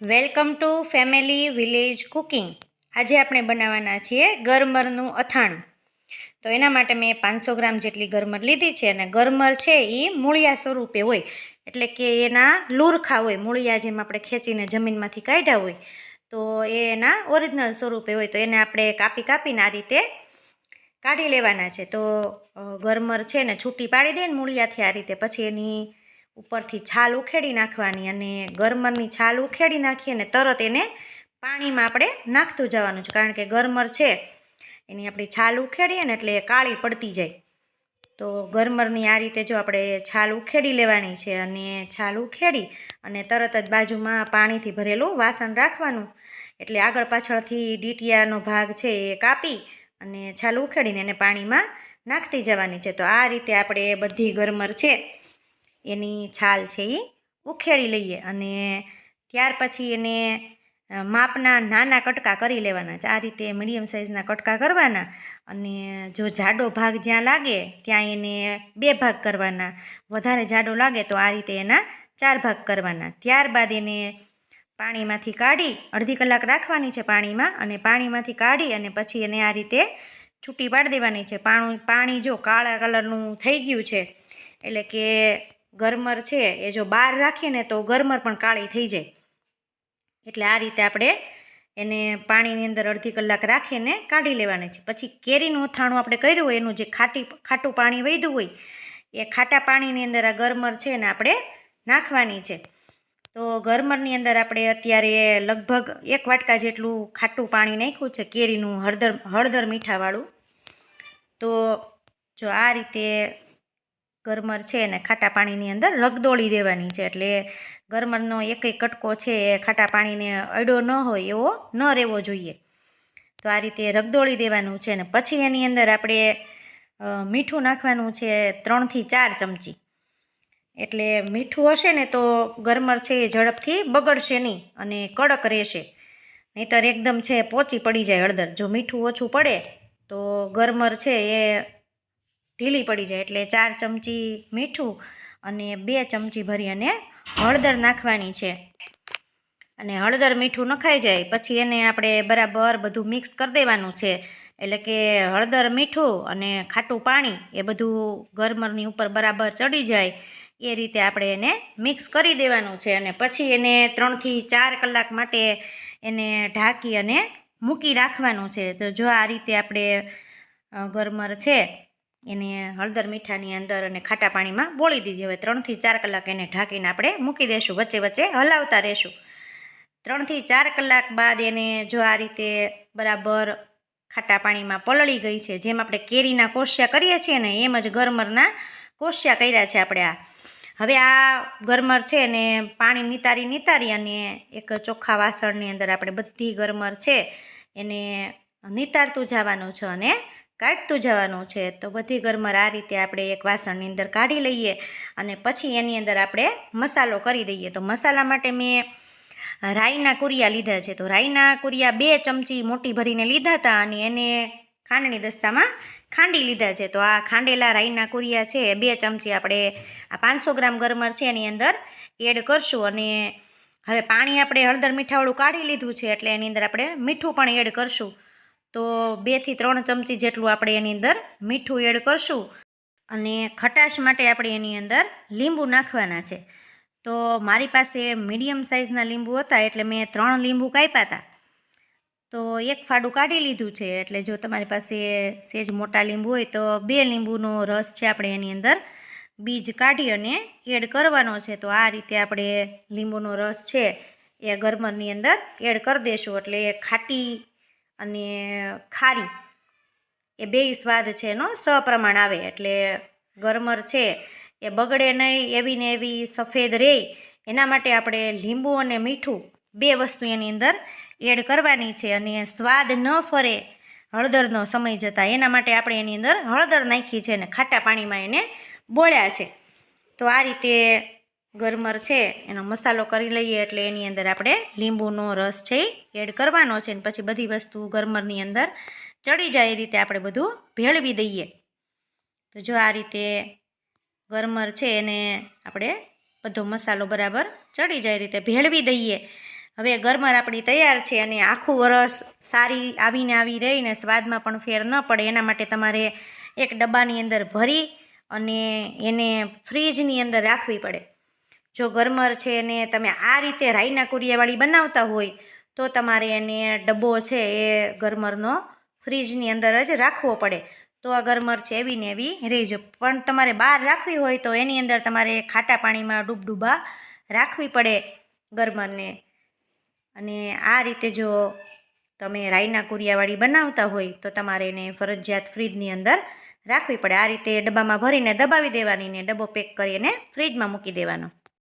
Welcome to family village cooking. આજે આપણે બનાવવાના છીએ ગરમરનું અથાણું. તો એના માટે મેં પાંચસો ગ્રામ જેટલી ગરમર લીધી છે અને ગરમર છે એ મૂળિયા સ્વરૂપે હોય. એટલે કે એના લૂરખા હોય, મૂળિયા જેમ આપણે ખેંચીને જમીનમાંથી કાઢ્યા હોય, તો એ એના ઓરિજિનલ સ્વરૂપે હોય. તો એને આપણે કાપી કાપીને આ રીતે કાઢી લેવાના છે. તો ગરમર છે ને છૂટી પાડી દે ને મૂળિયાથી આ રીતે પછી એની ઉપરથી છાલ ઉખેડી નાખવાની અને ગરમરની છાલ ઉખેડી નાખી અને તરત એને પાણીમાં આપણે નાખતું જવાનું છે. કારણ કે ગરમર છે, એની આપણી છાલ ઉખેડીએ ને એટલે કાળી પડતી જાય. તો ગરમરની આ રીતે જો આપણે છાલ ઉખેડી લેવાની છે અને છાલ ઉખેડી અને તરત જ બાજુમાં પાણીથી ભરેલું વાસણ રાખવાનું. એટલે આગળ પાછળથી ડીટીયાનો ભાગ છે એ કાપી અને છાલ ઉખેડીને એને પાણીમાં નાખતી જવાની છે. તો આ રીતે આપણે બધી ગરમર છે એની છાલ છે એ ઉખેડી લઈએ અને ત્યાર પછી એને માપના નાના કટકા કરી લેવાના છે. આ રીતે મીડિયમ સાઇઝના કટકા કરવાના અને જો જાડો ભાગ જ્યાં લાગે ત્યાં એને બે ભાગ કરવાના. વધારે જાડો લાગે તો આ રીતે એના ચાર ભાગ કરવાના. ત્યારબાદ એને પાણીમાંથી કાઢી અડધી કલાક રાખવાની છે પાણીમાં અને પાણીમાંથી કાઢી અને પછી એને આ રીતે છૂટી પાડી દેવાની છે. પાણું, પાણી જો કાળા કલરનું થઈ ગયું છે, એટલે કે ગરમર છે, એ જો બહાર રાખીએ ને તો ગરમર પણ કાળી થઈ જાય. એટલે આ રીતે આપણે એને પાણીની અંદર અડધી કલાક રાખીને કાઢી લેવાની છે. પછી કેરીનું અથાણું આપણે કર્યું હોય, એનું જે ખાટી, ખાટું પાણી વહ્યું હોય, એ ખાટા પાણીની અંદર આ ગરમર છે ને આપણે નાખવાની છે. તો ગરમરની અંદર આપણે અત્યારે લગભગ એક વાટકા જેટલું ખાટું પાણી નાખ્યું છે, કેરીનું હળદર હળદર મીઠાવાળું. તો જો આ રીતે ગરમર છે એને ખાટા પાણીની અંદર રગદોળી દેવાની છે. એટલે ગરમરનો એક એક કટકો છે એ ખાટા પાણીને અડો ન હોય એવો ન રહેવો જોઈએ. તો આ રીતે રગદોળી દેવાનું છે ને પછી એની અંદર આપણે મીઠું નાખવાનું છે ત્રણથી ચાર ચમચી. એટલે મીઠું હશે ને તો ગરમર છે એ ઝડપથી બગડશે નહીં અને કડક રહેશે. નહીંતર એકદમ છે પોચી પડી જાય હળદર. જો મીઠું ઓછું પડે તો ગરમર છે એ ઢીલી પડી જાય એટલે ચાર ચમચી મીઠું અને બે ચમચી ભરી અને હળદર નાખવાની છે. અને હળદર મીઠું નખાઈ જાય, પછી એને આપણે બરાબર બધું મિક્સ કરી દેવાનું છે. એટલે કે હળદર મીઠું અને ખાટું પાણી એ બધું ગરમરની ઉપર બરાબર ચડી જાય, એ રીતે આપણે એને મિક્સ કરી દેવાનું છે. અને પછી એને ત્રણથી ચાર કલાક માટે એને ઢાંકી અને મૂકી રાખવાનું છે. તો જો આ રીતે આપણે ગરમર છે એને હળદર મીઠાની અંદર અને ખાટા પાણીમાં બોળી દીધી. હવે ત્રણથી ચાર કલાક એને ઢાંકીને આપણે મૂકી દઈશું વચ્ચે વચ્ચે હલાવતા રહેશું. ત્રણથી ચાર કલાક બાદ એને જો આ રીતે બરાબર ખાટા પાણીમાં પલળી ગઈ છે, જેમ આપણે કેરીના કોશિયા કરીએ છીએ ને, એમ જ ગરમરના કોશિયા કર્યા છે આપણે આ. હવે આ ગરમર છે ને, પાણી નિતારી નિતારી અને એક ચોખ્ખા વાસણની અંદર આપણે બધી ગરમર છે એને નિતારતું જવાનું છે અને કાઢતું જવાનું છે, તો બધી ગરમર આ રીતે આપણે એક વાસણની અંદર કાઢી લઈએ અને પછી એની અંદર આપણે મસાલો કરી દઈએ. તો મસાલા માટે મેં રાઈના કુરિયા લીધા છે. તો રાઈના કુરિયા બે ચમચી મોટી ભરીને લીધા હતા અને એને ખાંડણી દસ્તામાં ખાંડી લીધા છે. તો આ ખાંડેલા રાઈના કુરિયા છે બે ચમચી આપણે આ પાંચસો ગ્રામ ગરમર છે એની અંદર એડ કરશું અને હવે પાણી આપણે હળદર મીઠાવાળું કાઢી લીધું છે એટલે એની અંદર આપણે મીઠું પણ એડ કરશું. તો બેથી ત્રણ ચમચી જેટલું આપણે એની અંદર મીઠું એડ કરશું અને ખટાશ માટે આપણે એની અંદર લીંબુ નાખવાના છે. તો મારી પાસે મીડિયમ સાઇઝના લીંબુ હતા એટલે મેં ત્રણ લીંબુ કાપ્યા હતા. તો એક ફાડું કાઢી લીધું છે એટલે જો તમારી પાસે સેજ મોટા લીંબુ હોય તો બે લીંબુનો રસ છે આપણે એની અંદર બીજ કાઢી અને એડ કરવાનો છે. તો આ રીતે આપણે લીંબુનો રસ છે એ ગરમરની અંદર એડ કરી દઈશું એટલે ખાટી અને ખારી. એ બેય સ્વાદ છે એનો, સપ્રમાણ આવે એટલે ગરમર છે. એ બગડે નહીં, એવી ને એવી સફેદ રહે એના માટે આપણે લીંબુ અને મીઠું બે વસ્તુ એની અંદર એડ કરવાની છે અને સ્વાદ ન ફરે, હળદરનો સમય જતાં. એના માટે આપણે એની અંદર હળદર નાખી છે અને ખાટા પાણીમાં એને બોળ્યા છે. તો આ રીતે ગરમર છે, એનો મસાલો કરી લઈએ એટલે એની અંદર આપણે લીંબુનો રસ છે એડ કરવાનો છે ને પછી બધી વસ્તુ ગરમરની અંદર ચડી જાય એ રીતે આપણે બધું ભેળવી દઈએ. તો જો આ રીતે ગરમર છે એને આપણે બધો મસાલો બરાબર ચડી જાય રીતે ભેળવી દઈએ. હવે ગરમર આપણી તૈયાર છે અને આખું વરસ સારી આવીને આવી રહીને સ્વાદમાં પણ ફેર ન પડે, એના માટે તમારે એક ડબ્બાની અંદર ભરી અને એને ફ્રીજની અંદર રાખવી પડે. જો ગરમર છે એને તમે આ રીતે રાઈના કુરિયાવાળી બનાવતા હોય, તો તમારે એને ડબ્બો છે એ ગરમરનો ફ્રીજની અંદર જ રાખવો પડે. તો આ ગરમર છે એવી ને એવી રહી જાય પણ તમારે બહાર રાખવી હોય તો એની અંદર તમારે ખાટા પાણીમાં ડૂબડૂબા રાખવી પડે ગરમરને. અને આ રીતે જો તમે રાઈના કુરિયાવાળી બનાવતા હોય, તો તમારે એને ફરજિયાત ફ્રીજની અંદર રાખવી પડે. આ રીતે ડબ્બામાં ભરીને દબાવી દેવાની ને ડબ્બો પેક કરી અને ફ્રીજમાં મૂકી દેવાનો.